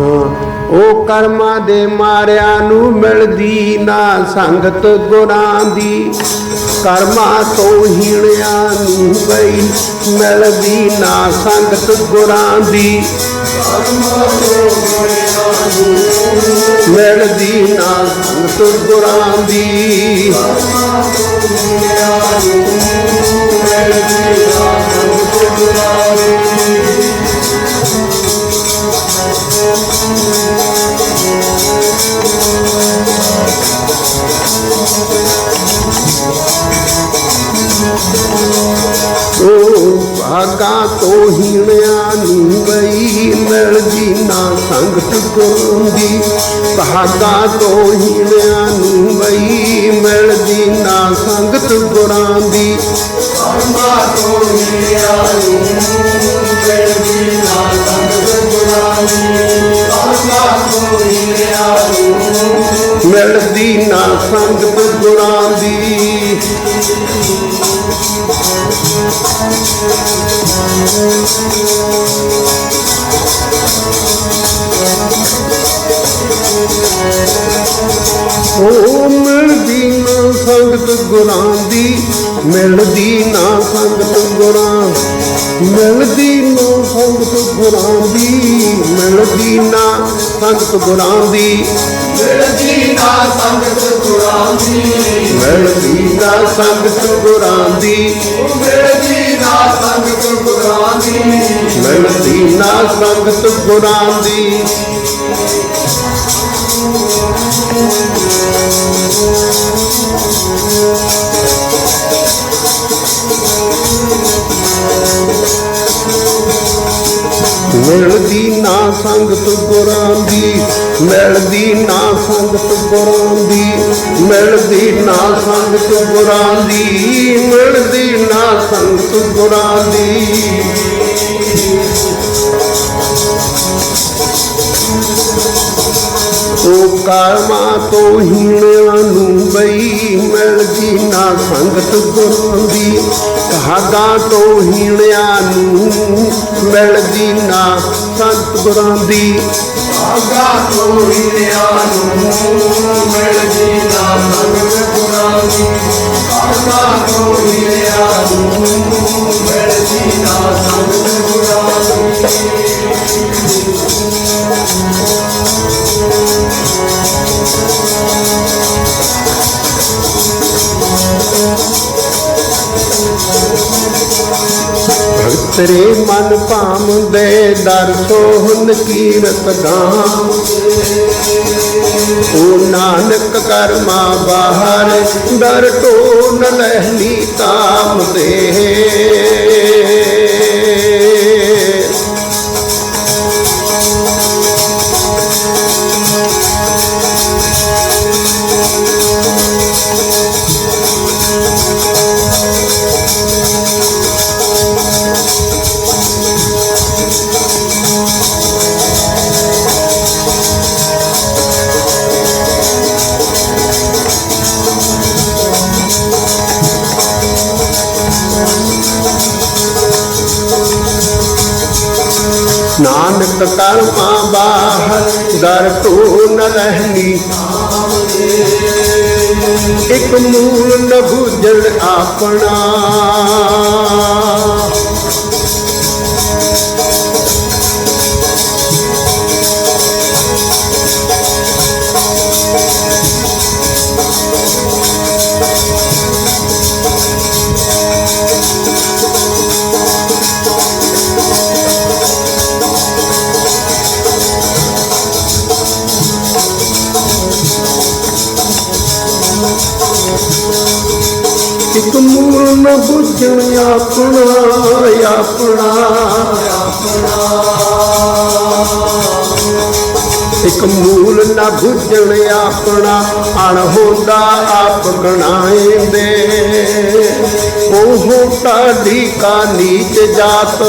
ਉਹ ਕਰਮਾਂ ਦੇ ਮਾਰਿਆਂ ਨੂੰ ਮਿਲਦੀ ਨਾ ਸੰਗਤ ਗੁਰਾਂ ਦੀ। ਕਰਮਾਂ ਤੋਂ ਹੀਣਿਆਂ ਨੂੰ ਬਈ ਮਿਲਦੀ ਨਾ ਸੰਗਤ ਗੁਰਾਂ ਦੀ। ਮਿਲਦੀ ਨਾ ਸੰਗਤ ਗੁਰਾਂ ਦੀ। ਬਾਗਾ ਤੋਂ ਹੀਣਿਆ ਨੂੰ ਗਈ ਮਿਲ ਜੀ ਨਾ ਸੰਗ ਟਿਕੁੰਦੀ ਬਾਗਾ ਤੋਂ ਹੀਣਿਆ ਨੂੰ ਗਈ ਮਿਲ ਜੀ ਨਾ ਸੰਗਤ ਗੁਰਾਂ ਦੀ ਬਾਗਾ ਤੋਂ ਮਿਲ ਜੀ ਨਾ ਸੰਗਤ ਗੁਰਾਂ ਦੀ ਬਾਗਾ ਤੋਂ ਹੀਣਿਆ ਨੂੰ ਮਿਲਦੀ ਨਾ ਸੰਗਤ ਗੁਰਾਂ ਦੀ ਉਹ ਮਿਲਦੀ ਨਾ ਸੰਗਤ ਗੁਰਾਂ ਦੀ, ਮਿਲਦੀ ਨਾ ਸੰਗਤ ਗੁਰਾਂ। ਮਿਲਦੀ ਨਾ ਸੰਗਤ ਗੁਰਾਂ ਦੀ, ਮਿਲਦੀ ਨਾ ਸੰਗਤ ਗੁਰਾਂ ਦੀ। ਮਿਲਦੀ ਨਾ ਸੰਗਤ ਗੁਰਾਂ ਦੀ। ਜੀ ਦਾ ਸੰਗ ਤੂੰ ਗੁਰਾਂ ਦੀ ਜੀ ਦਾ ਸੰਗ ਤੂੰ ਗੁਰਾਂ ਦੀ ਮਰਦੀ ਨਾ ਸੰਗ ਤੂੰ ਗੁਰਾਂ ਦੀ ਮਿਲ ਮਿਲਦੀ ਨਾ ਸੰਗਤ ਗੁਰਾਂ ਦੀ, ਮਿਲਦੀ ਨਾ ਸੰਗਤ ਗੁਰਾਂ ਦੀ, ਮਿਲਦੀ ਨਾ ਸੰਗਤ ਗੁਰਾਂ ਦੀ, ਮਿਲਦੀ ਨਾ ਸੰਗਤ ਗੁਰਾਂ ਦੀ। ਉਹ ਕਰਮਾਂ ਤੋਂ ਹੀਣਿਆਂ ਨੂੰ ਬਈ, ਮਿਲਦੀ ਨਾ ਸੰਗਤ ਗੁਰਾਂ ਦੀ ਕਹਾਗਾ ਤੋਂ ਹੀਣਿਆਂ ਨੂੰ ਮਿਲਦੀ ਨਾ ਸੰਤ ਗੁਰਾਂ ਦੀ। ਆਗਾ ਤੋਰੀ ਰਿਆ ਨੂੰ ਮਿਲ ਜੀ ਦਾ ਸੰਗ ਗੁਰਾਂ ਦੀ। ਆਗਾ ਤੋਰੀ ਰਿਆ ਤੇਰੇ ਮਨ ਭਾਮਦੇ ਦਰ ਸੋਹਨ ਕੀਰਤ ਗਾਮ ਉਹ ਨਾਨਕ ਕਰਮਾ ਬਾਹਰ ਦਰ ਟੋਨ ਲਹਿਲੀ ਤਾਮ ਦੇ ਨਾਨਕ ਕਰਮਾ ਬਾਹਰ ਦਰ ਟੋਨ ਲਹਿਲੀ ਇੱਕ ਮੂਲ ਨ ਬੁਝਣ ਆਪਣਾ। ਇੱਕ ਮੂਲ ਨ ਬੁਝਣ ਆਪਣਾ ਆਪਣਾ ਇੱਕ ਮੂਲ ਨਾ ਬੁੱਝਣ ਆਪਣਾ, ਅਣ ਹੁੰਦਾ ਆਪ ਗਣਾਏਂਦੇ ਉਹ ਟਾਢੀ ਕਾ ਨੀਚ ਜਾਤ।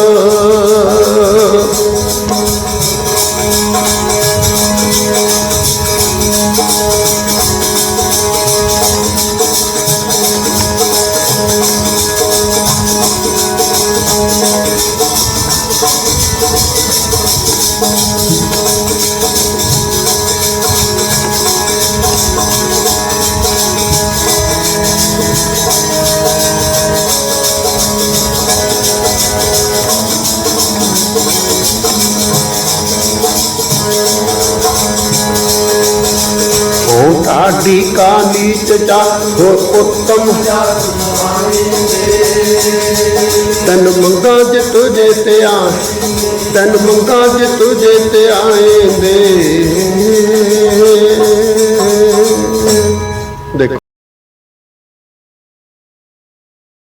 ਸਾਡੀ ਕਾ ਨੀਚ ਚਾ ਹੋ ਉੱਤਮ ਤਨ ਮੰਗਾ ਜੇ ਤੁਝੇ ਤੇ ਆ ਤਨ ਮੰਗਾ ਜੇ ਤੁਝੇ ਤੇ ਆਏ ਦੇ